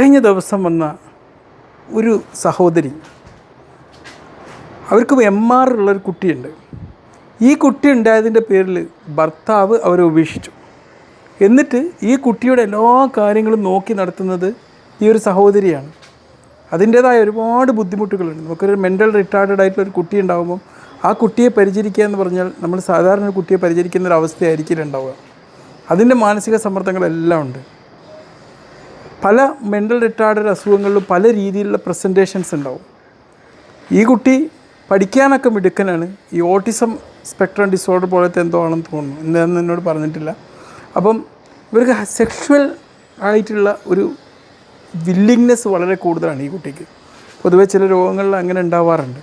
കഴിഞ്ഞ ദിവസം വന്ന ഒരു സഹോദരി അവർക്ക് എം ആർ ഉള്ളൊരു കുട്ടിയുണ്ട്. ഈ കുട്ടി ഉണ്ടായതിന്റെ പേരിൽ ഭർത്താവ് അവരെ ഉപേക്ഷിച്ചു. എന്നിട്ട് ഈ കുട്ടിയുടെ എല്ലാ കാര്യങ്ങളും നോക്കി നടത്തുന്നത് ഈ ഒരു സഹോദരിയാണ്. അതിന്റേതായ ഒരുപാട് ബുദ്ധിമുട്ടുകളുണ്ട്. നമുക്കൊരു മെന്റൽ റിട്ടാർഡഡ് ആയിട്ടുള്ള ഒരു കുട്ടി ഉണ്ടാകുമ്പം ആ കുട്ടിയെ പരിചരിക്കുക എന്ന് പറഞ്ഞാൽ നമ്മൾ സാധാരണ കുട്ടിയെ പരിചരിക്കുന്ന ഒരു അവസ്ഥയായിരിക്കില്ല ഉണ്ടാവുക. അതിന്റെ മാനസിക സമ്മർദ്ദങ്ങളെല്ലാം ഉണ്ട്. പല മെന്റൽ റിട്ടാർഡഡ് അസുഖങ്ങളിലും പല രീതിയിലുള്ള പ്രസന്റേഷൻസ് ഉണ്ടാവും. ഈ കുട്ടി പഠിക്കാനൊക്കെ മിടുക്കനാണ്. ഈ ഓട്ടിസം സ്പെക്ട്രം ഡിസോർഡർ പോലത്തെ എന്തോ ആണെന്ന് തോന്നുന്നു. എന്താണെന്ന് എന്നോട് പറഞ്ഞിട്ടില്ല. അപ്പം ഇവർക്ക് സെക്ഷുവൽ ആയിട്ടുള്ള ഒരു വില്ലിങ്നെസ് വളരെ കൂടുതലാണ് ഈ കുട്ടിക്ക്. പൊതുവേ ചില രോഗങ്ങളിൽ അങ്ങനെ ഉണ്ടാവാറുണ്ട്.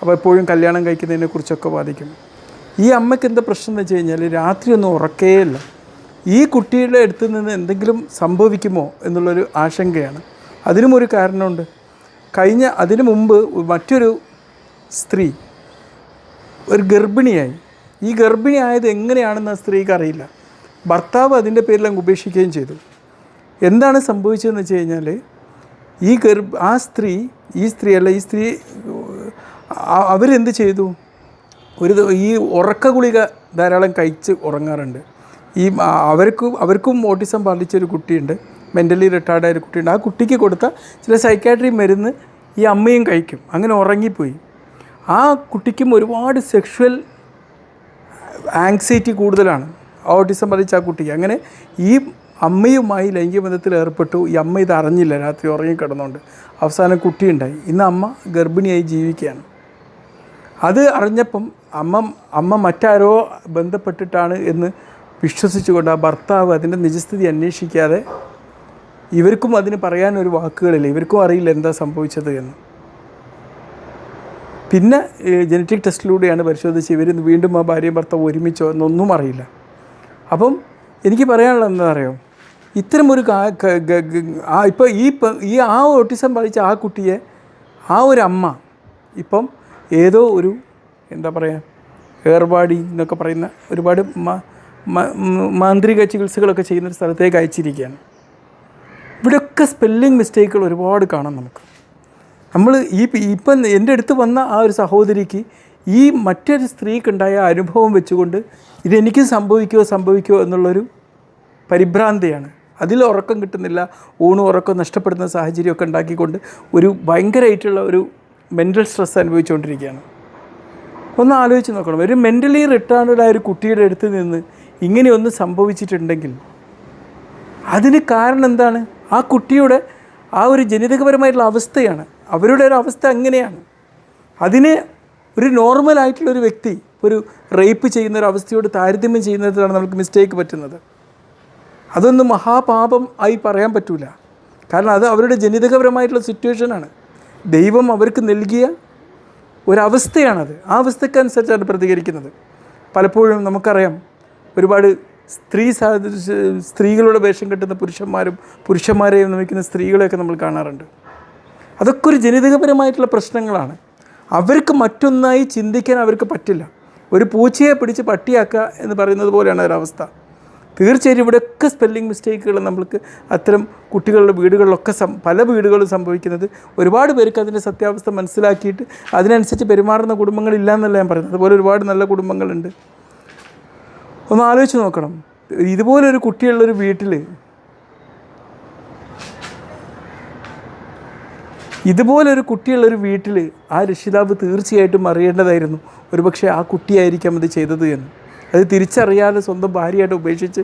അപ്പോൾ എപ്പോഴും കല്യാണം കഴിക്കുന്നതിനെക്കുറിച്ചൊക്കെ ബാധിക്കും ഈ അമ്മയ്ക്ക് എന്താ പ്രശ്നം എന്ന് വെച്ച് കഴിഞ്ഞാൽ രാത്രി ഒന്നും ഉറക്കേയില്ല ഈ കുട്ടിയുടെ അടുത്ത് നിന്ന് എന്തെങ്കിലും സംഭവിക്കുമോ എന്നുള്ളൊരു ആശങ്കയാണ്. അതിനും ഒരു കാരണമുണ്ട്. കഴിഞ്ഞ അതിനു മുമ്പ് മറ്റൊരു സ്ത്രീ ഒരു ഗർഭിണിയായി. ഈ ഗർഭിണിയായത് എങ്ങനെയാണെന്ന് ആ സ്ത്രീക്ക് അറിയില്ല. ഭർത്താവ് അതിന്റെ പേരിൽ അങ്ങ് ഉപേക്ഷിക്കുകയും ചെയ്തു. എന്താണ് സംഭവിച്ചതെന്ന് വെച്ച് കഴിഞ്ഞാൽ ഈ ഗർഭ ആ സ്ത്രീ ഈ സ്ത്രീ അല്ല ഈ സ്ത്രീ അവരെന്ത് ചെയ്തു? ഒരു ഈ ഉറക്ക ഗുളിക ധാരാളം കഴിച്ച് ഉറങ്ങാറുണ്ട്. ഈ അവർക്ക് അവർക്കും ഓട്ടിസം ബാധിച്ചൊരു കുട്ടിയുണ്ട്. മെന്റലി റിട്ടയർഡായ ഒരു കുട്ടിയുണ്ട്. ആ കുട്ടിക്ക് കൊടുത്ത ചില സൈക്കാട്രി മരുന്ന് ഈ അമ്മയും കഴിക്കും. അങ്ങനെ ഉറങ്ങിപ്പോയി. ആ കുട്ടിക്കും ഒരുപാട് സെക്ഷുവൽ ആങ്സൈറ്റി കൂടുതലാണ്. ഓട്ടിസം ബാധിച്ച ആ കുട്ടിക്ക്. അങ്ങനെ ഈ അമ്മയുമായി ലൈംഗിക ബന്ധത്തിൽ ഏർപ്പെട്ടു. ഈ അമ്മ ഇത് അറിഞ്ഞില്ല. രാത്രി ഉറങ്ങിക്കിടന്നുകൊണ്ട് അവസാനം കുട്ടിയുണ്ടായി. ഇന്ന് അമ്മ ഗർഭിണിയായി ജീവിക്കുകയാണ്. അത് അറിഞ്ഞപ്പം അമ്മ അമ്മ മറ്റാരോ ബന്ധപ്പെട്ടിട്ടാണ് എന്ന് വിശ്വസിച്ചുകൊണ്ട് ആ ഭർത്താവ് അതിന്റെ നിജസ്ഥിതി അന്വേഷിക്കാതെ ഇവർക്കും അതിന് പറയാൻ ഒരു വാക്കുകളില്ല. ഇവർക്കും അറിയില്ല എന്താ സംഭവിച്ചത് എന്ന്. പിന്നെ ജനറ്റിക് ടെസ്റ്റിലൂടെയാണ് പരിശോധിച്ച് ഇവർ വീണ്ടും ആ ഭാര്യയും ഭർത്താവ് ഒരുമിച്ചോ എന്നൊന്നും അറിയില്ല. അപ്പം എനിക്ക് പറയാനുള്ളത് എന്താ അറിയോ ഇത്തരമൊരു ആ ഇപ്പോൾ ഈ ഈ ആ ഓട്ടിസം ബാധിച്ച ആ കുട്ടിയെ ആ ഒരു അമ്മ ഇപ്പം ഏതോ ഒരു എന്താ പറയുക ഏർവാടി എന്നൊക്കെ പറയുന്ന ഒരുപാട് മാന്ത്രിക ചികിത്സകളൊക്കെ ചെയ്യുന്ന ഒരു സ്ഥലത്തേക്ക് അയച്ചിരിക്കുകയാണ്. ഇവിടെയൊക്കെ സ്പെല്ലിംഗ് മിസ്റ്റേക്കുകൾ ഒരുപാട് കാണാം നമുക്ക്. നമ്മൾ ഈ ഇപ്പം എന്റെ അടുത്ത് വന്ന ആ ഒരു സഹോദരിക്ക് ഈ മറ്റൊരു സ്ത്രീക്കുണ്ടായ അനുഭവം വെച്ചുകൊണ്ട് ഇതെനിക്ക് സംഭവിക്കുമോ സംഭവിക്കുമോ എന്നുള്ളൊരു പരിഭ്രാന്തിയാണ്. അതിൽ ഉറക്കം കിട്ടുന്നില്ല ഊണും ഉറക്കം നഷ്ടപ്പെടുന്ന സാഹചര്യമൊക്കെ ഉണ്ടാക്കിക്കൊണ്ട് ഒരു ഭയങ്കരമായിട്ടുള്ള ഒരു മെന്റൽ സ്ട്രെസ് അനുഭവിച്ചുകൊണ്ടിരിക്കുകയാണ്. ഒന്ന് ആലോചിച്ച് നോക്കണം. ഒരു മെന്റലി റിട്ടേൺഡ് ആയ ഒരു കുട്ടിയുടെ അടുത്ത് നിന്ന് ഇങ്ങനെയൊന്ന് സംഭവിച്ചിട്ടുണ്ടെങ്കിൽ അതിന് കാരണം എന്താണ്? ആ കുട്ടിയുടെ ആ ഒരു ജനിതകപരമായിട്ടുള്ള അവസ്ഥയാണ്. അവരുടെ ഒരു അവസ്ഥ അങ്ങനെയാണ്. അതിന് ഒരു നോർമലായിട്ടുള്ളൊരു വ്യക്തി ഒരു റേപ്പ് ചെയ്യുന്ന ഒരു അവസ്ഥയോട് താരതമ്യം ചെയ്യുന്നതിലാണ് നമുക്ക് മിസ്റ്റേക്ക് പറ്റുന്നത്. അതൊന്നും മഹാപാപം ആയി പറയാൻ പറ്റൂല. കാരണം അത് അവരുടെ ജനിതകപരമായിട്ടുള്ള സിറ്റുവേഷനാണ് ദൈവം അവർക്ക് നൽകിയ ഒരവസ്ഥയാണത് ആ അവസ്ഥക്കനുസരിച്ചാണ് പ്രതികരിക്കുന്നത്. പലപ്പോഴും നമുക്കറിയാം ഒരുപാട് സ്ത്രീ സ്ത്രീകളുടെ വേഷം കെട്ടുന്ന പുരുഷന്മാരും പുരുഷന്മാരെയും നമിക്കുന്ന സ്ത്രീകളെയൊക്കെ നമ്മൾ കാണാറുണ്ട്. അതൊക്കെ ഒരു ജനിതകപരമായിട്ടുള്ള പ്രശ്നങ്ങളാണ്. അവർക്ക് മറ്റൊന്നായി ചിന്തിക്കാൻ അവർക്ക് പറ്റില്ല. ഒരു പൂച്ചയെ പിടിച്ച് പട്ടിയാക്കുക എന്ന് പറയുന്നത് പോലെയാണ് ഒരവസ്ഥ. തീർച്ചയായും ഇവിടെയൊക്കെ സ്പെല്ലിംഗ് മിസ്റ്റേക്കുകൾ നമ്മൾക്ക് അത്തരം കുട്ടികളുടെ വീടുകളിലൊക്കെ സം പല വീടുകളും സംഭവിക്കുന്നത് ഒരുപാട് പേർക്ക് അതിന്റെ സത്യാവസ്ഥ മനസ്സിലാക്കിയിട്ട് അതിനനുസരിച്ച് പെരുമാറുന്ന കുടുംബങ്ങളില്ല എന്നല്ല ഞാൻ പറയുന്നത്. അതുപോലെ ഒരുപാട് നല്ല കുടുംബങ്ങളുണ്ട്. ഒന്ന് ആലോചിച്ച് നോക്കണം. ഇതുപോലൊരു കുട്ടിയുള്ളൊരു വീട്ടിൽ ഇതുപോലൊരു കുട്ടിയുള്ളൊരു വീട്ടിൽ ആ രക്ഷിതാവ് തീർച്ചയായിട്ടും അറിയേണ്ടതായിരുന്നു. ഒരുപക്ഷെ ആ കുട്ടിയായിരിക്കാം അത് ചെയ്തത് എന്ന്. അത് തിരിച്ചറിയാതെ സ്വന്തം ഭാര്യയായിട്ട് ഉപേക്ഷിച്ച്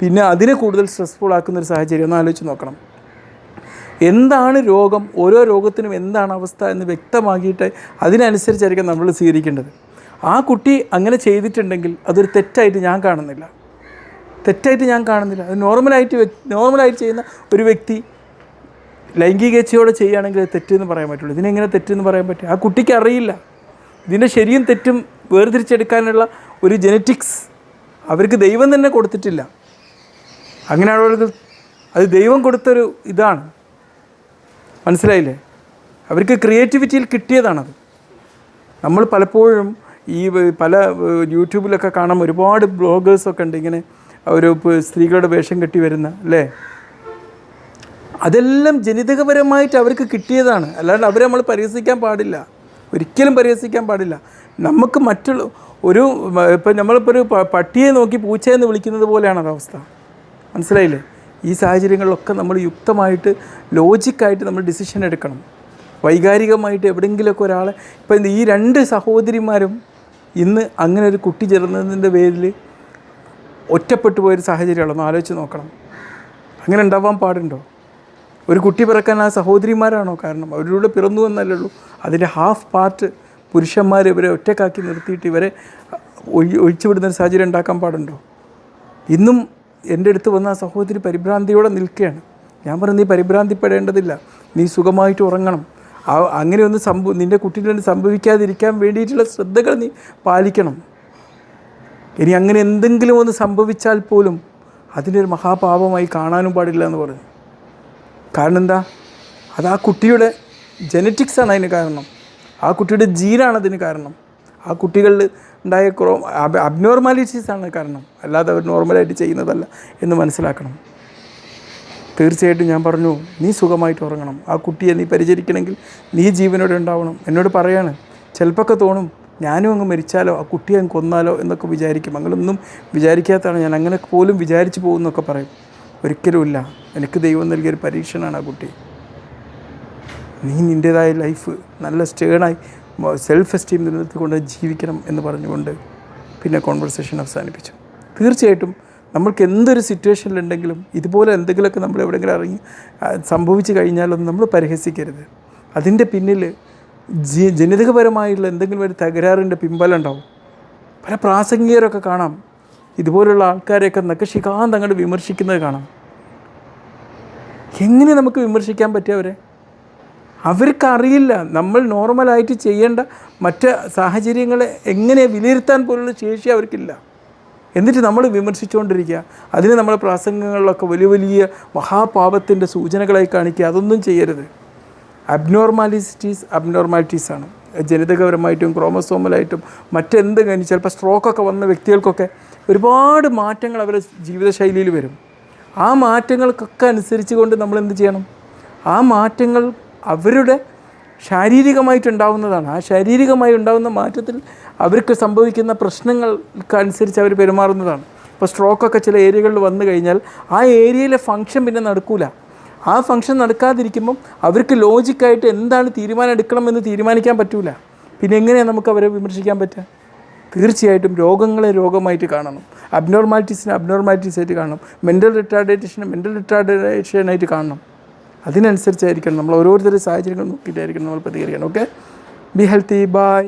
പിന്നെ അതിനെ കൂടുതൽ സ്ട്രെസ്ഫുൾ ആക്കുന്ന ഒരു സാഹചര്യം ഒന്ന് ആലോചിച്ച് നോക്കണം. എന്താണ് രോഗം? ഓരോ രോഗത്തിനും എന്താണ് അവസ്ഥ എന്ന് വ്യക്തമാക്കിയിട്ട് അതിനനുസരിച്ചായിരിക്കും നമ്മൾ സ്വീകരിക്കേണ്ടത്. ആ കുട്ടി അങ്ങനെ ചെയ്തിട്ടുണ്ടെങ്കിൽ അതൊരു തെറ്റായിട്ട് ഞാൻ കാണുന്നില്ല. തെറ്റായിട്ട് ഞാൻ കാണുന്നില്ല. അത് നോർമലായിട്ട് നോർമലായിട്ട് ചെയ്യുന്ന ഒരു വ്യക്തി ലൈംഗികേച്ഛയോടെ ചെയ്യുകയാണെങ്കിൽ തെറ്റെന്ന് പറയാൻ പറ്റുള്ളൂ. ഇതിനെങ്ങനെ തെറ്റെന്ന് പറയാൻ പറ്റും? ആ കുട്ടിക്ക് അറിയില്ല. ഇതിന്റെ ശരിയും തെറ്റും വേർതിരിച്ചെടുക്കാനുള്ള ഒരു ജനറ്റിക്സ് അവർക്ക് ദൈവം തന്നെ കൊടുത്തിട്ടില്ല. അങ്ങനെയുള്ളവർക്ക് അത് ദൈവം കൊടുത്തൊരു ഇതാണ്. മനസ്സിലായില്ലേ? അവർക്ക് ക്രിയേറ്റിവിറ്റിയിൽ കിട്ടിയതാണത്. നമ്മൾ പലപ്പോഴും ഈ പല യൂട്യൂബിലൊക്കെ കാണാം ഒരുപാട് ബ്ലോഗേഴ്സൊക്കെ ഉണ്ട് ഇങ്ങനെ ഒരു സ്ത്രീകളുടെ വേഷം കെട്ടി വരുന്ന അല്ലേ? അതെല്ലാം ജനിതകപരമായിട്ട് അവർക്ക് കിട്ടിയതാണ്. അല്ലാണ്ട് അവരെ നമ്മൾ പരിഹസിക്കാൻ പാടില്ല. ഒരിക്കലും പരിഹസിക്കാൻ പാടില്ല. നമുക്ക് മറ്റുള്ള ഒരു ഇപ്പം നമ്മളിപ്പോൾ ഒരു പട്ടിയെ നോക്കി പൂച്ചയെന്ന് വിളിക്കുന്നത് പോലെയാണ് അത് അവസ്ഥ. മനസ്സിലായില്ലേ? ഈ സാഹചര്യങ്ങളിലൊക്കെ നമ്മൾ യുക്തമായിട്ട് ലോജിക്കായിട്ട് നമ്മൾ ഡിസിഷൻ എടുക്കണം. വൈകാരികമായിട്ട് എവിടെയെങ്കിലുമൊക്കെ ഒരാളെ ഇപ്പം ഈ രണ്ട് സഹോദരിമാരും ഇന്ന് അങ്ങനെ ഒരു കുട്ടി ചേർന്നതിന്റെ പേരിൽ ഒറ്റപ്പെട്ടു പോയൊരു സാഹചര്യമാണ് ഒന്ന് ആലോചിച്ച് നോക്കണം. അങ്ങനെ ഉണ്ടാവാൻ പാടുണ്ടോ? ഒരു കുട്ടി പിറക്കാൻ ആ സഹോദരിമാരാണോ കാരണം? അവരിലൂടെ പിറന്നു എന്നല്ലേ ഉള്ളൂ. അതിന്റെ ഹാഫ് പാർട്ട് പുരുഷന്മാർ ഇവരെ ഒറ്റക്കാക്കി നിർത്തിയിട്ട് ഇവരെ ഒഴി ഒഴിച്ചുവിടുന്ന ഒരു സാഹചര്യം ഉണ്ടാക്കാൻ പാടുണ്ടോ? ഇന്നും എന്റെ അടുത്ത് വന്ന ആ സഹോദരി പരിഭ്രാന്തിയോടെ നിൽക്കുകയാണ്. ഞാൻ പറഞ്ഞു നീ പരിഭ്രാന്തിപ്പെടേണ്ടതില്ല. നീ സുഖമായിട്ട് ഉറങ്ങണം. അങ്ങനെ ഒന്ന് സംഭവ നിന്റെ കുട്ടീനെ സംഭവിക്കാതിരിക്കാൻ വേണ്ടിയിട്ടുള്ള ശ്രദ്ധകൾ നീ പാലിക്കണം. ഇനി അങ്ങനെ എന്തെങ്കിലും ഒന്ന് സംഭവിച്ചാൽ പോലും അതിനൊരു മഹാപാപമായി കാണാനും പാടില്ല എന്ന് പറഞ്ഞു. കാരണം എന്താ? അത് ആ കുട്ടിയുടെ ജനറ്റിക്സാണ് അതിന് കാരണം. ആ കുട്ടിയുടെ ജീനാണ് അതിന് കാരണം. ആ കുട്ടികളിൽ ഉണ്ടായ ക്രോ അബ് ആണ് കാരണം. അല്ലാതെ അവർ നോർമലായിട്ട് ചെയ്യുന്നതല്ല എന്ന് മനസ്സിലാക്കണം. തീർച്ചയായിട്ടും ഞാൻ പറഞ്ഞു നീ സുഖമായിട്ട് ഉറങ്ങണം. ആ കുട്ടിയെ നീ പരിചരിക്കണമെങ്കിൽ നീ ജീവനോടെ ഉണ്ടാവണം. എന്നോട് പറയാണ്. ചിലപ്പോഴൊക്കെ തോന്നും ഞാനും അങ്ങ് മരിച്ചാലോ ആ കുട്ടിയെ അങ്ങ് കൊന്നാലോ എന്നൊക്കെ വിചാരിക്കും. അങ്ങനൊന്നും വിചാരിക്കാത്തതാണ് ഞാൻ. അങ്ങനെ പോലും വിചാരിച്ചു പോകുന്നൊക്കെ പറയും. ഒരിക്കലുമില്ല എനിക്ക് ദൈവം നൽകിയൊരു പരീക്ഷണമാണ് ആ കുട്ടി. നീ നിന്റേതായ ലൈഫ് നല്ല സ്റ്റേണായി സെൽഫ് എസ്റ്റീം നിലനിർത്തിക്കൊണ്ട് ജീവിക്കണം എന്ന് പറഞ്ഞുകൊണ്ട് പിന്നെ കോൺവെർസേഷൻ അവസാനിപ്പിച്ചു. തീർച്ചയായിട്ടും നമ്മൾക്ക് എന്തൊരു സിറ്റുവേഷനിലുണ്ടെങ്കിലും ഇതുപോലെ എന്തെങ്കിലുമൊക്കെ നമ്മൾ എവിടെയെങ്കിലും ഇറങ്ങി സംഭവിച്ചു കഴിഞ്ഞാലൊന്നും നമ്മൾ പരിഹസിക്കരുത്. അതിന്റെ പിന്നിൽ ജി ജനിതകപരമായുള്ള എന്തെങ്കിലും ഒരു തകരാറിന്റെ പിമ്പലം ഉണ്ടാവും പല പ്രാസംഗികരൊക്കെ കാണാം. ഇതുപോലുള്ള ആൾക്കാരെയൊക്കെ നഖശികാന്ത് അങ്ങോട്ട് വിമർശിക്കുന്നത് കാണാം. എങ്ങനെ നമുക്ക് വിമർശിക്കാൻ പറ്റിയവരെ അവർക്കറിയില്ല. നമ്മൾ നോർമലായിട്ട് ചെയ്യേണ്ട മറ്റ് സാഹചര്യങ്ങളെ എങ്ങനെ വിലയിരുത്താൻ പോലുള്ള ശേഷി അവർക്കില്ല. എന്നിട്ട് നമ്മൾ വിമർശിച്ചുകൊണ്ടിരിക്കുക. അതിന് നമ്മൾ പ്രാസംഗങ്ങളിലൊക്കെ വലിയ വലിയ മഹാപാപത്തിന്റെ സൂചനകളായി കാണിക്കുക. അതൊന്നും ചെയ്യരുത്. അബ്നോർമാലിറ്റീസ് ആണ് ജനിതകപരമായിട്ടും ക്രോമസോമലായിട്ടും മറ്റെന്ത് കഴിഞ്ഞ് ചിലപ്പോൾ സ്ട്രോക്കൊക്കെ വന്ന വ്യക്തികൾക്കൊക്കെ ഒരുപാട് മാറ്റങ്ങൾ അവരുടെ ജീവിതശൈലിയിൽ വരും. ആ മാറ്റങ്ങൾക്കൊക്കെ അനുസരിച്ച് കൊണ്ട് നമ്മൾ എന്ത് ചെയ്യണം? ആ മാറ്റങ്ങൾ അവരുടെ ശാരീരികമായിട്ടുണ്ടാവുന്നതാണ്. ആ ശാരീരികമായി ഉണ്ടാകുന്ന മാറ്റത്തിൽ അവർക്ക് സംഭവിക്കുന്ന പ്രശ്നങ്ങൾക്കനുസരിച്ച് അവർ പെരുമാറുന്നതാണ്. ഇപ്പോൾ സ്ട്രോക്കൊക്കെ ചില ഏരിയകളിൽ വന്നു കഴിഞ്ഞാൽ ആ ഏരിയയിലെ ഫങ്ഷൻ പിന്നെ നടക്കൂല. ആ ഫങ്ഷൻ നടക്കാതിരിക്കുമ്പം അവർക്ക് ലോജിക്കായിട്ട് എന്താണ് തീരുമാനം എടുക്കണമെന്ന് തീരുമാനിക്കാൻ പറ്റൂല. പിന്നെ എങ്ങനെയാണ് നമുക്ക് അവരെ വിമർശിക്കാൻ പറ്റുക? തീർച്ചയായിട്ടും രോഗങ്ങളെ രോഗമായിട്ട് കാണണം. അബ്നോർമാലിറ്റീസിനെ അബ്നോർമാലിറ്റീസ് ആയിട്ട് കാണണം. മെന്റൽ റിട്ടാർഡേറ്റേഷനെ മെന്റൽ റിട്ടാർഡേഷനായിട്ട് കാണണം. അതിനനുസരിച്ചായിരിക്കണം. നമ്മൾ ഓരോരുത്തരുടെ സാഹചര്യങ്ങൾ നോക്കിയിട്ടായിരിക്കണം നമ്മൾ പ്രതികരിക്കണം. Okay be healthy by